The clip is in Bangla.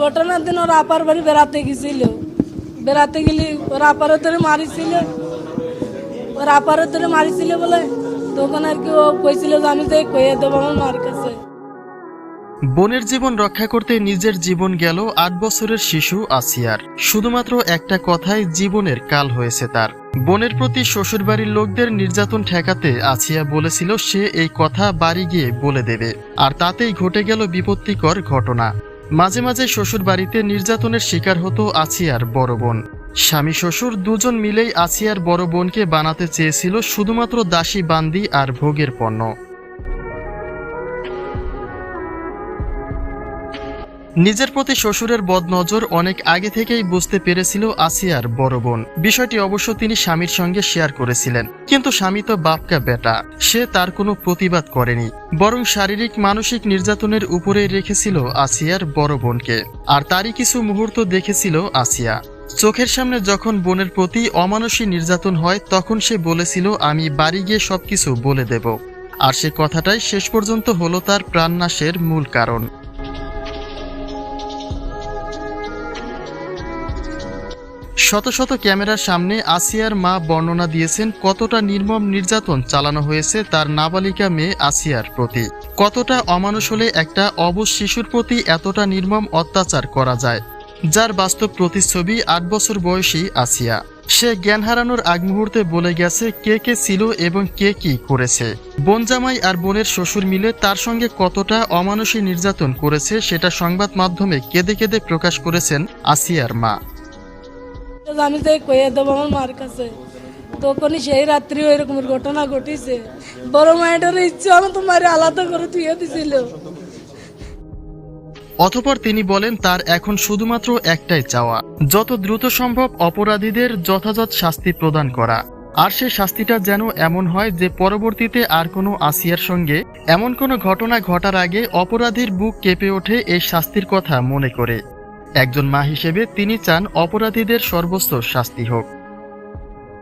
ঘটনার দিন ওর আপার বাড়ি বেড়াতে গেছিল। বেড়াতে গেলি ওর ধরে মারিছিল। ওর ধরে মারিছিল বলে তখন আর কি ও কইছিল যে আমি তো কইয়ে দেবো আমার মার কাছে। বোনের জীবন রক্ষা করতে নিজের জীবন গেল আট বছরের শিশু আসিয়ার। শুধুমাত্র একটা কথাই জীবনের কাল হয়েছে তার। বোনের প্রতি শ্বশুরবাড়ির লোকদের নির্যাতন ঠেকাতে আসিয়া বলেছিল সে এই কথা বাড়ি গিয়ে বলে দেবে। আর তাতেই ঘটে গেল বিপত্তিকর ঘটনা। মাঝে মাঝে শ্বশুর বাড়িতে নির্যাতনের শিকার হতো আছিয়ার বড় বোন। স্বামী শ্বশুর দুজন মিলেই আছিয়ার বড় বোনকে বানাতে চেয়েছিল শুধুমাত্র দাসী বান্দি আর ভোগের পণ্য। নিজের প্রতি শ্বশুরের বদনজর অনেক আগে থেকেই বুঝতে পেরেছিল আসিয়ার বড় বোন। বিষয়টি অবশ্য তিনি স্বামীর সঙ্গে শেয়ার করেছিলেন। কিন্তু স্বামী তো বাপকা বেটা। সে তার কোনো প্রতিবাদ করেনি। বরং শারীরিক, মানসিক নির্যাতনের উপরে রেখেছিল আসিয়ার বড় বোনকে। আর তারই কিছু মুহূর্ত দেখেছিল আসিয়া। চোখের সামনে যখন বোনের প্রতি অমানসী নির্যাতন হয়, তখন সে বলেছিল, আমি বাড়ি গিয়ে সবকিছু বলে দেব। আর সে কথাটাই শেষ পর্যন্ত হলো তার প্রাণনাশের মূল কারণ। শত শত ক্যামেরার সামনে আসিয়ার মা বর্ণনা দিয়েছেন কতটা নির্মম নির্যাতন চালানো হয়েছে তার নাবালিকা মেয়ে আসিয়ার প্রতি। কতটা অমানুষ হলে একটা অবশ শিশুর প্রতি এতটা নির্মম অত্যাচার করা যায়, যার বাস্তব প্রতিচ্ছবি আট বছর বয়সী আসিয়া। সে জ্ঞান হারানোর আগ মুহূর্তে বলে গেছে কে কে ছিল এবং কে কি করেছে। বোন জামাই আর বোনের শ্বশুর মিলে তার সঙ্গে কতটা অমানুষী নির্যাতন করেছে সেটা সংবাদ মাধ্যমে কেঁদে কেঁদে প্রকাশ করেছেন আসিয়ার মা। আমি তো কইয়ে দেবো আমার মার কাছে। তখনই সেই রাত্রি ওই রকমের ঘটনা বড় ইচ্ছে আমি তো মারে আলাদা করে থুয়ে দিছিল। অতপর তিনি বলেন, তার এখন শুধুমাত্র একটাই চাওয়া, যত দ্রুত সম্ভব অপরাধীদের যথাযথ শাস্তি প্রদান করা। আর সে শাস্তিটা যেন এমন হয় যে পরবর্তীতে আর কোনো আসিয়ার সঙ্গে এমন কোনো ঘটনা ঘটার আগে অপরাধীর বুক কেঁপে ওঠে এই শাস্তির কথা মনে করে। একজন মা হিসেবে তিনি চান অপরাধীদের সর্বোচ্চ শাস্তি হোক।